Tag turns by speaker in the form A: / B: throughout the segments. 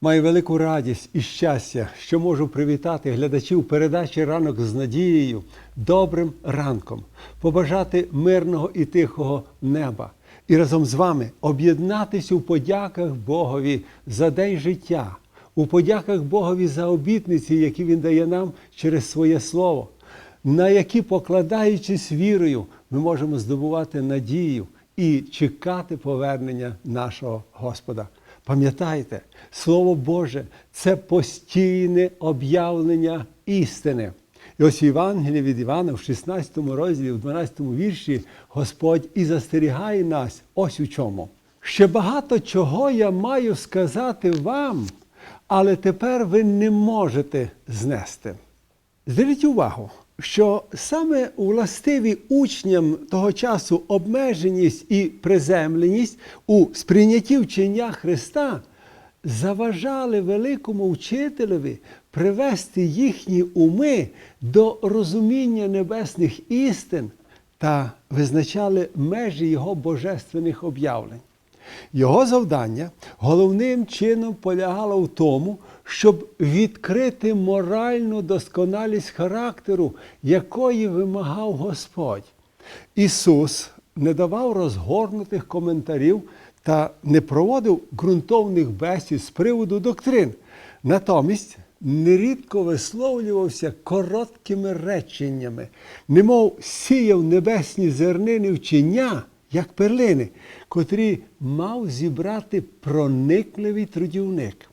A: Маю велику радість і щастя, що можу привітати глядачів передачі ранок з надією, добрим ранком, побажати мирного і тихого неба і разом з вами об'єднатись у подяках Богові за день життя, у подяках Богові за обітниці, які Він дає нам через своє слово, на які, покладаючись вірою, ми можемо здобувати надію і чекати повернення нашого Господа. Пам'ятайте, Слово Боже це постійне об'явлення істини. І ось в Євангелії від Івана в 16 розділі, в 12 вірші, Господь і застерігає нас ось у чому. Ще багато чого я маю сказати вам, але тепер ви не можете знести. Зверніть увагу, що саме властиві учням того часу обмеженість і приземленість у сприйнятті вчення Христа заважали великому вчителеві привести їхні уми до розуміння небесних істин та визначали межі його божественних об'явлень. Його завдання головним чином полягало в тому, щоб відкрити моральну досконалість характеру, якої вимагав Господь. Ісус не давав розгорнутих коментарів та не проводив ґрунтовних бесід з приводу доктрин. Натомість нерідко висловлювався короткими реченнями, немов сіяв небесні зернини вчення, як перлини, котрі мав зібрати проникливий трудівник.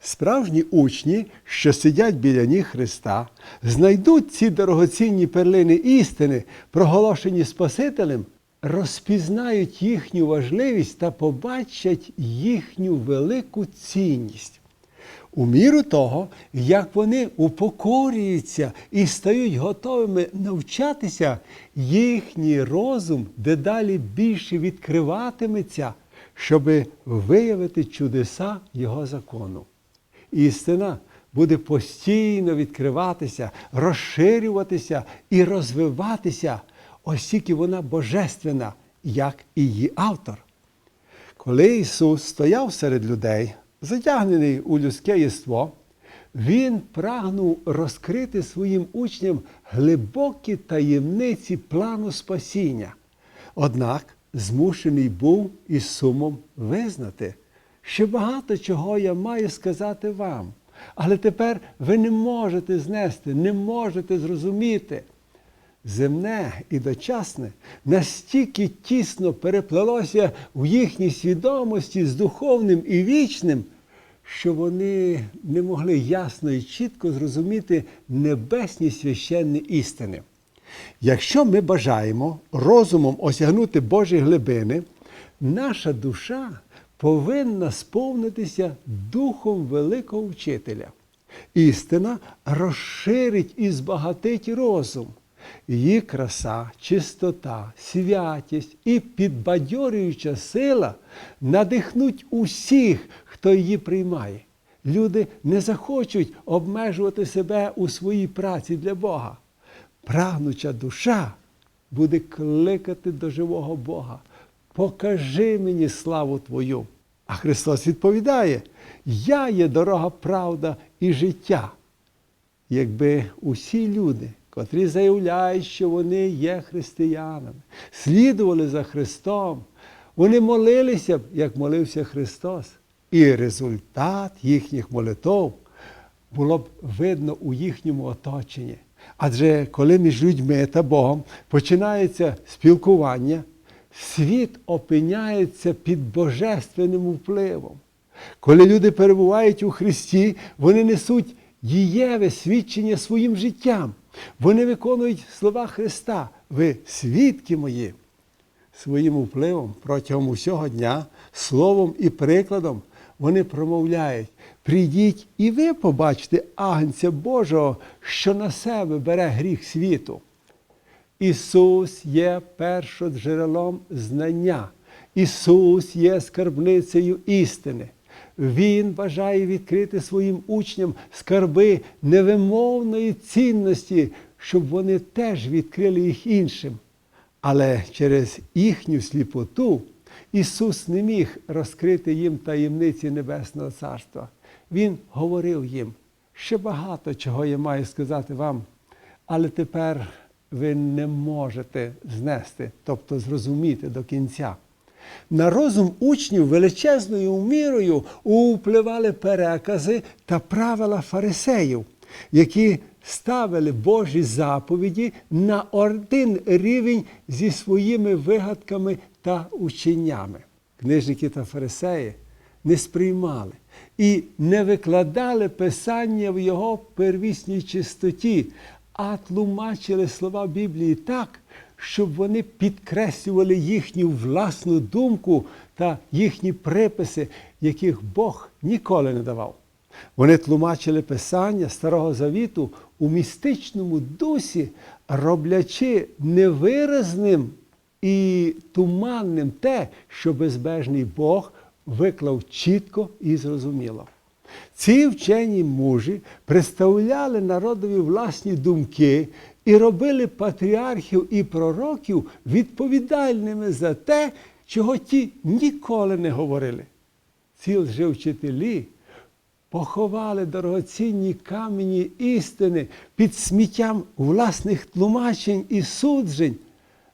A: Справжні учні, що сидять біля ніг Христа, знайдуть ці дорогоцінні перлини істини, проголошені Спасителем, розпізнають їхню важливість та побачать їхню велику цінність. У міру того, як вони упокорюються і стають готовими навчатися, їхній розум дедалі більше відкриватиметься, щоб виявити чудеса Його закону. Істина буде постійно відкриватися, розширюватися і розвиватися, оскільки вона божественна, як і її автор. Коли Ісус стояв серед людей, затягнений у людське єство, Він прагнув розкрити своїм учням глибокі таємниці плану спасіння. Однак змушений був із сумом визнати, що багато чого я маю сказати вам. Але тепер ви не можете знести, не можете зрозуміти. Земне і дочасне настільки тісно переплелося в їхній свідомості з духовним і вічним, що вони не могли ясно і чітко зрозуміти небесні священні істини. Якщо ми бажаємо розумом осягнути Божі глибини, наша душа повинна сповнитися духом великого вчителя. Істина розширить і збагатить розум. Її краса, чистота, святість і підбадьорююча сила надихнуть усіх, хто її приймає. Люди не захочуть обмежувати себе у своїй праці для Бога. Прагнуча душа буде кликати до живого Бога. Покажи мені славу Твою. А Христос відповідає: Я є дорога, правда і життя. Якби усі люди, котрі заявляють, що вони є християнами, слідували за Христом, вони молилися як молився Христос. І результат їхніх молитов було б видно у їхньому оточенні. Адже коли між людьми та Богом починається спілкування, світ опиняється під божественним впливом. Коли люди перебувають у Христі, вони несуть дієве свідчення своїм життям. Вони виконують слова Христа. Ви свідки мої. Своїм впливом протягом усього дня, словом і прикладом вони промовляють: прийдіть і ви побачите Агнця Божого, що на себе бере гріх світу. Ісус є першоджерелом знання. Ісус є скарбницею істини. Він бажає відкрити своїм учням скарби невимовної цінності, щоб вони теж відкрили їх іншим. Але через їхню сліпоту Ісус не міг розкрити їм таємниці Небесного Царства. Він говорив їм, ще багато чого я маю сказати вам, але тепер ви не можете знести, тобто зрозуміти до кінця. На розум учнів величезною мірою впливали перекази та правила фарисеїв, які ставили Божі заповіді на один рівень зі своїми вигадками та ученнями. Книжники та фарисеї не сприймали і не викладали писання в його первісній чистоті, а тлумачили слова Біблії так, щоб вони підкреслювали їхню власну думку та їхні приписи, яких Бог ніколи не давав. Вони тлумачили Писання Старого Завіту у містичному дусі, роблячи невиразним і туманним те, що безбежний Бог виклав чітко і зрозуміло. Ці вчені мужі представляли народові власні думки і робили патріархів і пророків відповідальними за те, чого ті ніколи не говорили. Ці лжевчителі поховали дорогоцінні камені істини під сміттям власних тлумачень і суджень,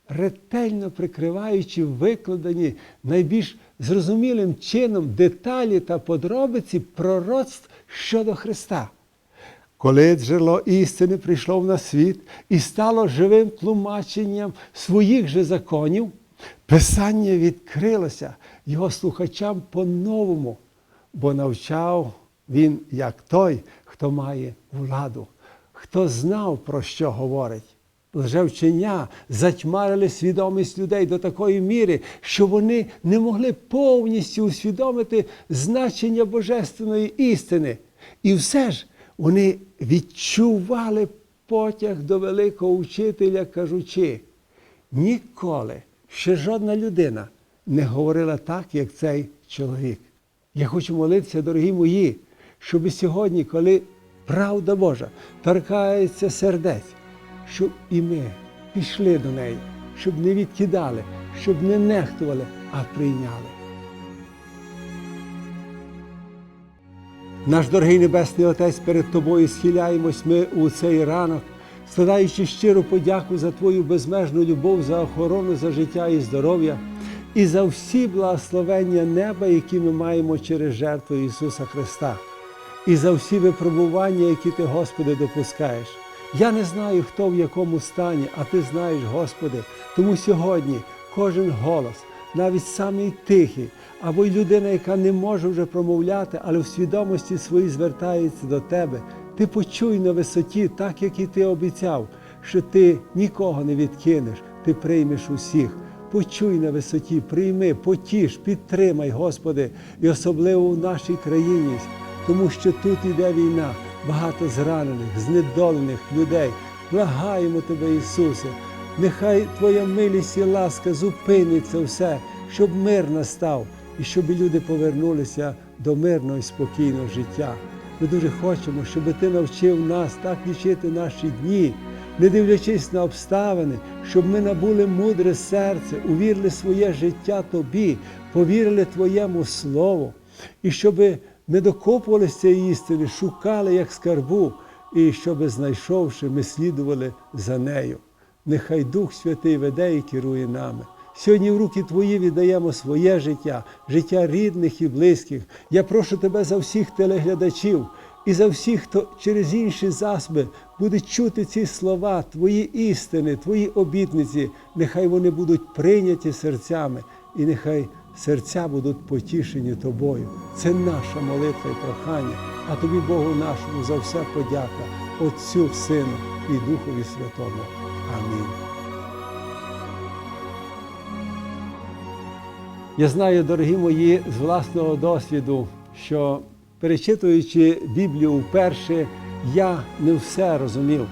A: ретельно прикриваючи викладені найбільш зрозумілим чином деталі та подробиці пророцтв щодо Христа. Коли джерело істини прийшло на світ і стало живим тлумаченням своїх же законів, Писання відкрилося його слухачам по-новому, бо навчав він як той, хто має владу, хто знав, про що говорить. Лжевчення затьмарили свідомість людей до такої міри, що вони не могли повністю усвідомити значення божественної істини. І все ж вони відчували потяг до великого учителя, кажучи, ніколи ще жодна людина не говорила так, як цей чоловік. Я хочу молитися, дорогі мої, щоб сьогодні, коли правда Божа торкається сердець, щоб і ми пішли до неї, щоб не відкидали, щоб не нехтували, а прийняли. Наш дорогий Небесний Отець, перед Тобою схиляємось ми у цей ранок, складаючи щиру подяку за Твою безмежну любов, за охорону, за життя і здоров'я, і за всі благословення неба, які ми маємо через жертву Ісуса Христа, і за всі випробування, які Ти, Господи, допускаєш. Я не знаю, хто в якому стані, а Ти знаєш, Господи. Тому сьогодні кожен голос, навіть самий тихий, або й людина, яка не може вже промовляти, але в свідомості своїй звертається до Тебе. Ти почуй на висоті, так як і ти обіцяв, що ти нікого не відкинеш, ти приймеш усіх. Почуй на висоті, прийми, потіш, підтримай, Господи, і особливо в нашій країні, тому що тут іде війна, багато зранених, знедолених людей. Благаємо Тебе, Ісусе, нехай Твоя милість і ласка зупиниться все, щоб мир настав і щоб люди повернулися до мирного і спокійного життя. Ми дуже хочемо, щоб Ти навчив нас так лічити наші дні, не дивлячись на обставини, щоб ми набули мудре серце, увірили своє життя Тобі, повірили Твоєму Слову, і щоб не докопувалися цієї істини, шукали як скарбу, і щоб, знайшовши, ми слідували за нею. Нехай Дух Святий веде і керує нами. Сьогодні в руки Твої віддаємо своє життя, життя рідних і близьких. Я прошу Тебе за всіх телеглядачів і за всіх, хто через інші засоби буде чути ці слова, Твої істини, Твої обітниці. Нехай вони будуть прийняті серцями, і нехай серця будуть потішені Тобою. Це наша молитва і прохання, а Тобі, Богу нашому, за все подяка, Отцю, Сину і Духові Святому. Амінь. Я знаю, дорогі мої, з власного досвіду, що перечитуючи Біблію вперше, я не все розумів.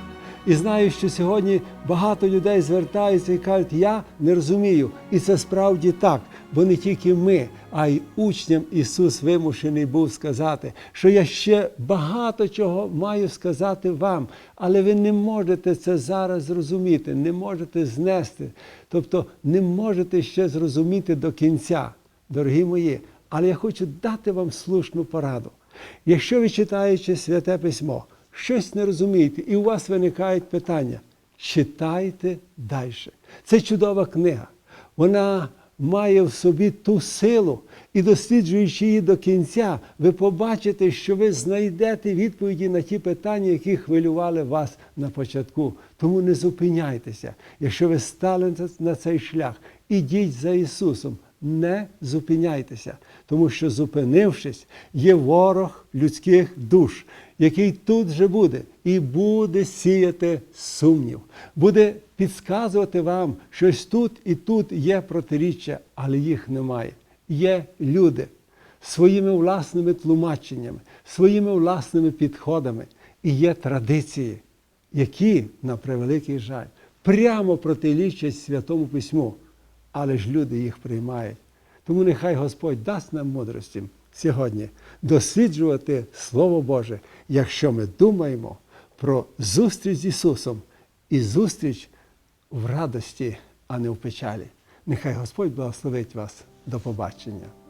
A: І знаю, що сьогодні багато людей звертаються і кажуть, я не розумію. І це справді так. бо не тільки ми, а й учням Ісус вимушений був сказати, що я ще багато чого маю сказати вам, але ви не можете це зараз зрозуміти, не можете знести, тобто не можете ще зрозуміти до кінця, дорогі мої. Але я хочу дати вам слушну пораду. Якщо ви читаючи святе письмо, щось не розумієте, і у вас виникають питання, читайте далі. Це чудова книга. Вона має в собі ту силу, і досліджуючи її до кінця, ви побачите, що ви знайдете відповіді на ті питання, які хвилювали вас на початку. Тому не зупиняйтеся. Якщо ви стали на цей шлях, ідіть за Ісусом. Не зупиняйтеся, тому що, зупинившись, є ворог людських душ, який тут же буде і буде сіяти сумнів, буде підказувати вам, щось тут і тут є протиріччя, але їх немає. Є люди своїми власними тлумаченнями, своїми власними підходами, і є традиції, які, на превеликий жаль, прямо протирічать Святому Письму але ж люди їх приймають. Тому нехай Господь дасть нам мудрості сьогодні досліджувати Слово Боже, якщо ми думаємо про зустріч з Ісусом і зустріч в радості, а не в печалі. Нехай Господь благословить вас. До побачення.